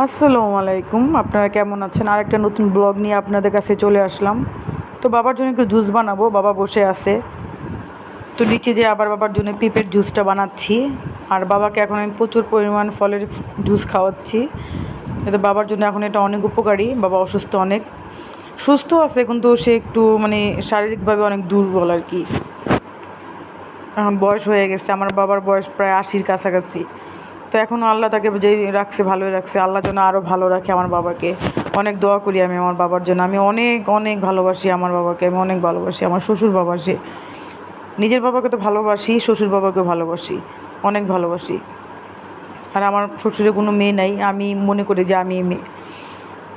আসসালামু আলাইকুম। আপনারা কেমন আছেন? আর একটা নতুন ব্লগ নিয়ে আপনাদের কাছে চলে আসলাম। তো বাবার জন্য একটু জুস বানাবো, বাবা বসে আছে। তো নিচে যে আবার বাবার জন্য পিপের জুসটা বানাচ্ছি। আর বাবাকে এখন আমি প্রচুর পরিমাণ ফলের জুস খাওয়াচ্ছি। এতে বাবার জন্য এখন এটা অনেক উপকারী, বাবা অসুস্থ অনেক। সুস্থ আছে, কিন্তু সে একটু মানে শারীরিকভাবে অনেক দুর্বল আর কি। এখন বয়স হয়ে গেছে, আমার বাবার বয়স প্রায় আশির কাছাকাছি। তো এখনও আল্লাহ তাকে যেই রাখছে, ভালোই রাখছে। আল্লাহ যেন আরও ভালো রাখে আমার বাবাকে। অনেক দোয়া করি আমি আমার বাবার জন্য। আমি অনেক অনেক ভালোবাসি আমার বাবাকে। আমি অনেক ভালোবাসি আমার শ্বশুর বাবা সে। নিজের বাবাকে তো ভালোবাসি, শ্বশুর বাবাকেও ভালোবাসি। অনেক ভালোবাসি। আর আমার শ্বশুরের কোনো মেয়ে নাই। আমি মনে করি যে আমি মেয়ে।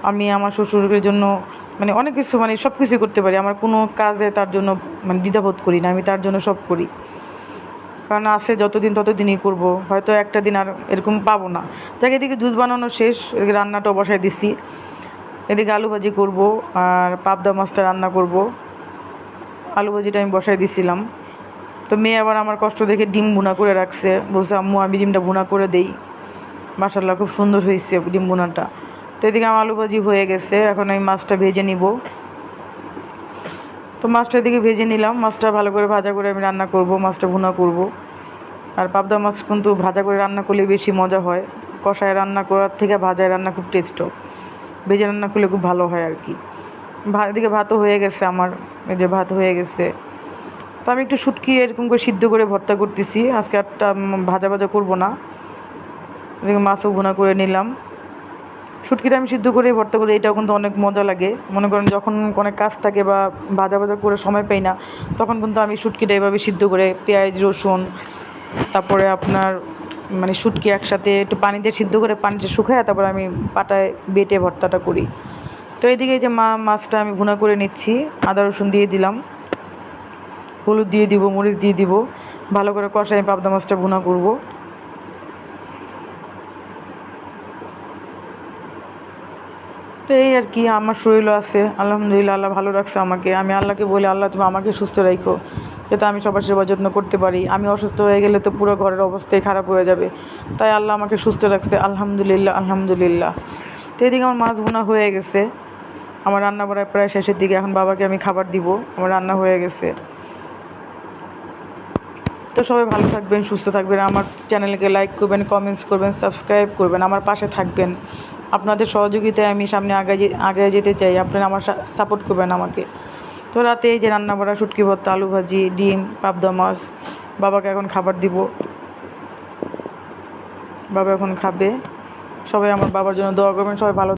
আমি আমার শ্বশুরের জন্য মানে অনেক কিছু মানে সব কিছুই করতে পারি। আমার কোনো কাজে তার জন্য মানে দ্বিধাবোধ করি না। আমি তার জন্য সব করি। কারণ আছে যতদিন ততদিনই করব। হয়তো একটা দিন আর এরকম পাবো না। যাকে, এদিকে জুস বানানো শেষ, এদিকে রান্নাটাও বসাই দিছি। এদিকে আলু ভাজি করব আর পাবদা মাছটা রান্না করব। আলু ভাজিটা আমি বসাই দিছিলাম। তো মেয়ে আবার আমার কষ্ট দেখে ডিম বুনা করে রাখছে। বলছে, আম্মু, আমি ডিমটা বুনা করে দেই। মাসাল্লাহ খুব সুন্দর হয়েছে ডিম বুনাটা তো এদিকে আমার আলু ভাজি হয়ে গেছে। এখন আমি মাছটা ভেজে নিব। তো মাছটা এদিকে ভেজে নিলাম। মাছটা ভালো করে ভাজা করে আমি রান্না করব, মাছটা ভুনা করব। আর পাবদা মাছ কিন্তু ভাজা করে রান্না করলে বেশি মজা হয়। কষায় রান্না করার থেকে ভাজায় রান্না খুব টেস্ট হয় ভেজে রান্না করলে খুব ভালো হয় আর কি। এদিকে ভাতও হয়ে গেছে আমার। এই যে ভাত হয়ে গেছে। তো আমি একটু শুটকি এরকম করে সিদ্ধ করে ভর্তা করতেছি। আজকে একটা ভাজা ভাজা করব না। এদিকে মাছও ভুনা করে নিলাম। শুটকিটা আমি সিদ্ধ করে ভর্তা করি, এটাও কিন্তু অনেক মজা লাগে। মনে করেন যখন অনেক কাজ থাকে বা ভাজা ভাজা করে সময় পাই না, তখন কিন্তু আমি শুটকিটা এভাবে সিদ্ধ করে পেঁয়াজ, রসুন তারপরে আপনার মানে শুটকি একসাথে একটু পানি দিয়ে সিদ্ধ করে পানিটা শুকায়, তারপরে আমি পাটায় বেটে ভর্তাটা করি। তো এদিকে যে মা, মাছটা আমি ভুনা করে নিচ্ছি, আদা, রসুন দিয়ে দিলাম। হলুদ দিয়ে দিব, মরিচ দিয়ে দিব। ভালো করে কষাই পাবদা মাছটা ভুনা করব। তো এই আর কি, আমার শরীরও আছে। আলহামদুলিল্লাহ, আল্লাহ ভালো রাখছে আমাকে। আমি আল্লাহকে বলি, আল্লাহ তুমি আমাকে সুস্থ রাখো, যাতে আমি সবার সেবা যত্ন করতে পারি। আমি অসুস্থ হয়ে গেলে তো পুরো ঘরের অবস্থাই খারাপ হয়ে যাবে। তাই আল্লাহ আমাকে সুস্থ রাখছে। আলহামদুলিল্লাহ আলহামদুলিল্লাহ। তো এদিকে আমার মাছ বোনা হয়ে গেছে। আমার রান্না বাড়ায় প্রায় শেষের দিকে। এখন বাবাকে আমি খাবার দিব। আমার রান্না হয়ে গেছে। তো সবাই ভালো থাকবেন, সুস্থ থাকবেন। আমার চ্যানেলকে লাইক করবেন কমেন্টস করবেন সাবস্ক্রাইব করবেন, আমার পাশে থাকবেন। আপনাদের সহযোগিতায় আমি সামনে আগে আগে যেতে চাই। আপনারা আমার সাপোর্ট করবেন আমাকে। তো রাতে এই যে রান্না করা শুটকি ভর্তা, আলু ভাজি, ডিম, পাবদা মাছ, বাবাকে এখন খাবার দিব। বাবা এখন খাবে। সবাই আমার বাবার জন্য দোয়া করবেন, সবাই ভালো